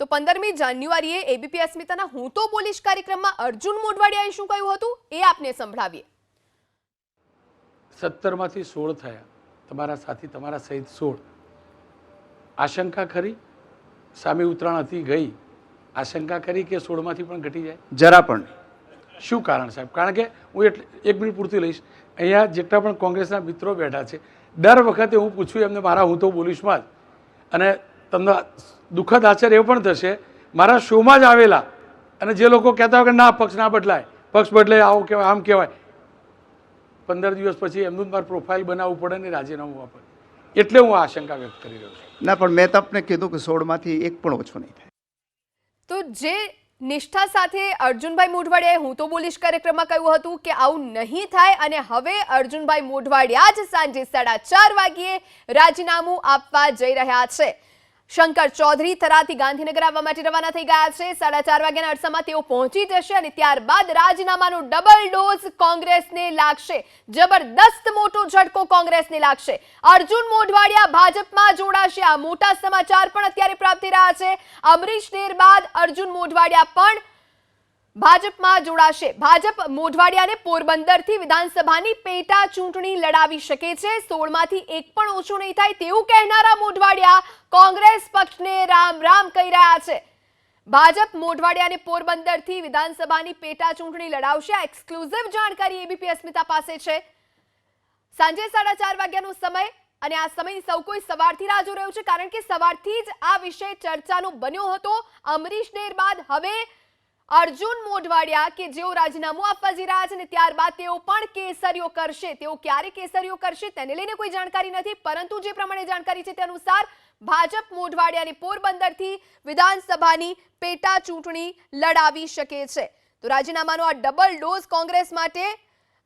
તો પંદરમી જાન્યુઆરીએ એબીપી અસ્મિતાના હું તો બોલીશ કાર્યક્રમમાં અર્જુન મોઢવાડિયાએ શું કહ્યું હતું? એ આપને સંભળાવીએ. સત્તરમાંથી સોળ થયા. તમારા સાથી તમારા સહિત સોળ. આશંકા ખરી? સામે ઉતરાણ હતી ગઈ. આશંકા કરી કે સોળમાંથી પણ ઘટી જાય? જરા પણ શું કારણ સાહેબ? કારણ કે હું એટલે એક મિનિટ પૂરતી લઈશ. અહીંયા જેટલા પણ કોંગ્રેસના મિત્રો બેઠા છે દર વખતે હું પૂછું એમને મારા હું તો બોલીશમાં જ. અને તમને દુઃખદ આશ્ચર્ય એવું પણ થશે મારા શોમાં જ આવેલા. અને જે લોકો કહેતા હોય કે ના પક્ષ ના બદલાય પક્ષ બદલાય આવું કહેવાય આમ કહેવાય. પંદર દિવસ પછી એમનું જ મારે પ્રોફાઇલ બનાવવું પડે ને રાજીનામું આપે. એટલે હું આ આશંકા વ્યક્ત કરી રહ્યો છું. ના પણ મેં તમને કીધું કે સોળમાંથી એક પણ ઓછો નહીં થાય. તો જે નિષ્ઠા સાથે અર્જુનભાઈ મોઢવાડિયાએ હું તો બોલીશ કાર્યક્રમમાં કહ્યું હતું કે આવું નહીં થાય અને હવે અર્જુનભાઈ મોઢવાડિયા જ સાંજે સાડા ચાર વાગ્યે રાજીનામું આપવા જઈ રહ્યા છે. શંકર ચૌધરી થરાથી ગાંધીનગર આવવા માટે રવાના થઈ ગયા છે. સાડા ચાર વાગ્યાના અરસામાં તેઓ પહોંચી જશે અને ત્યારબાદ રાજીનામાનો ડબલ ડોઝ કોંગ્રેસને લાગશે. જબરદસ્ત મોટો ઝટકો કોંગ્રેસને લાગશે. અર્જુન મોઢવાડિયા ભાજપમાં જોડાશે. આ મોટા સમાચાર પણ અત્યારે પ્રાપ્ત રહ્યા છે. અમરીશ ડેર બાદ અર્જુન મોઢવાડિયા પણ ભાજપમાં જોડાશે. ભાજપ મોઢવાડિયાને પોરબંદરથી વિધાનસભાની પેટા ચૂંટણી લડાવી શકે છે. સોળમાંથી એક પણ ઓછું નહીં થાય તેવું કહેનારા મોઢવાડિયા કોંગ્રેસ પક્ષને રામ રામ કહી રહ્યા છે. ભાજપ મોઢવાડિયાને પોરબંદરથી વિધાનસભાની પેટા ચૂંટણી લડાવશે. આ એક્સક્લુઝિવ જાણકારી એબીપી અસ્મિતા પાસે છે. સાંજે સાડા ચાર વાગ્યાનો સમય અને આ સમય સૌ કોઈ સવારથી રાહ જોઈ રહ્યું છે, કારણ કે સવારથી જ આ વિષય ચર્ચાનો બન્યો હતો. અમરીશ નેર બાદ હવે અર્જુન મોઢવાડિયા કે જેઓ રાજીનામું આપવા જઈ રહ્યા છે ને ત્યારબાદ તેઓ પણ કેસરીઓ કરશે. તેઓ ક્યારે કેસરીઓ કરશે તેને લઈને કોઈ જાણકારી નથી, પરંતુ જે પ્રમાણે જાણકારી છે તે અનુસાર ભાજપ મોઢવાડિયાને પોરબંદરથી વિધાનસભાની પેટા ચૂંટણી લડાવી શકે છે. તો રાજીનામાનો આ ડબલ ડોઝ કોંગ્રેસ માટે